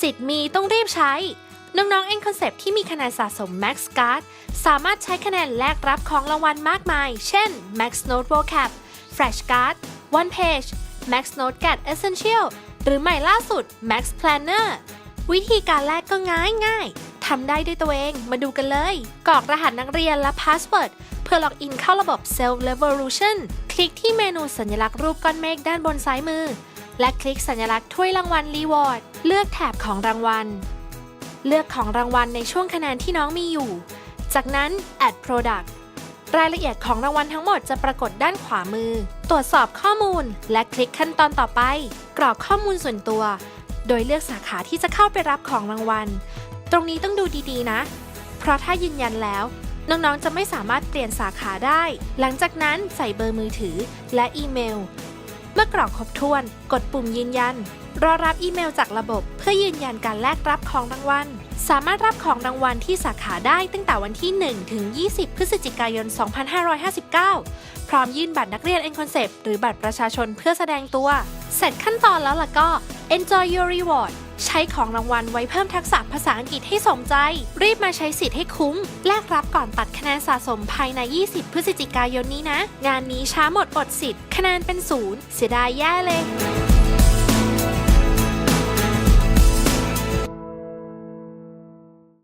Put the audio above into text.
สิทธิ์มีต้องรีบใช้ น้องๆ N Concept ที่มีคะแนนสะสม Max Card สามารถใช้คะแนนแลกรับของรางวัลมากมาย เช่น Max Note Vocab Flash Card One Page Max Note Get Essential หรือใหม่ล่าสุด Max Planner วิธีการแลกก็ง่ายง่ายๆทำได้ด้วยตัวเอง มาดูกันเลย กรอกรหัสนักเรียนและพาสเวิร์ดเพื่อล็อกอินเข้าระบบ Self Revolution คลิกที่เมนูสัญลักษณ์รูปก้อนเมฆด้านบนซ้ายมือ และคลิกสัญลักษณ์ถ้วยรางวัล Reward เลือกแถบของรางวัล เลือกของรางวัลในช่วงคะแนนที่น้องมีอยู่ จากนั้น add product รายละเอียดของรางวัลทั้งหมดจะปรากฏด้านขวามือ ตรวจสอบข้อมูล และคลิกขั้นตอนต่อไป กรอกข้อมูลส่วนตัว โดยเลือกสาขาที่จะเข้าไปรับของรางวัล ตรงนี้ต้องดูดีๆนะ เพราะถ้ายืนยันแล้ว น้องๆ จะไม่สามารถเปลี่ยนสาขาได้ หลังจากนั้นใส่เบอร์มือถือและอีเมล เมื่อกรอกครบถ้วน กดปุ่มยืนยัน รอรับอีเมลจากระบบ เพื่อยืนยันการแลกรับของรางวัล สามารถรับของรางวัลที่สาขาได้ตั้งแต่วันที่ 1 ถึง 20 พฤศจิกายน 2559 พร้อมยื่นบัตรนักเรียนแอนคอนเซปต์หรือบัตรประชาชนเพื่อแสดงตัว เสร็จขั้นตอนแล้วล่ะก็ Enjoy your reward ใช้ของรางวัลไว้เพิ่มทักษะภาษาอังกฤษให้สมใจ รีบมาใช้สิทธิ์ให้คุ้ม แลกรับก่อนตัดคะแนนสะสมภายใน 20 พฤศจิกายนนี้นะ งานนี้ช้าหมดอดสิทธิ์ คะแนนเป็นศูนย์เสียดายแย่เลย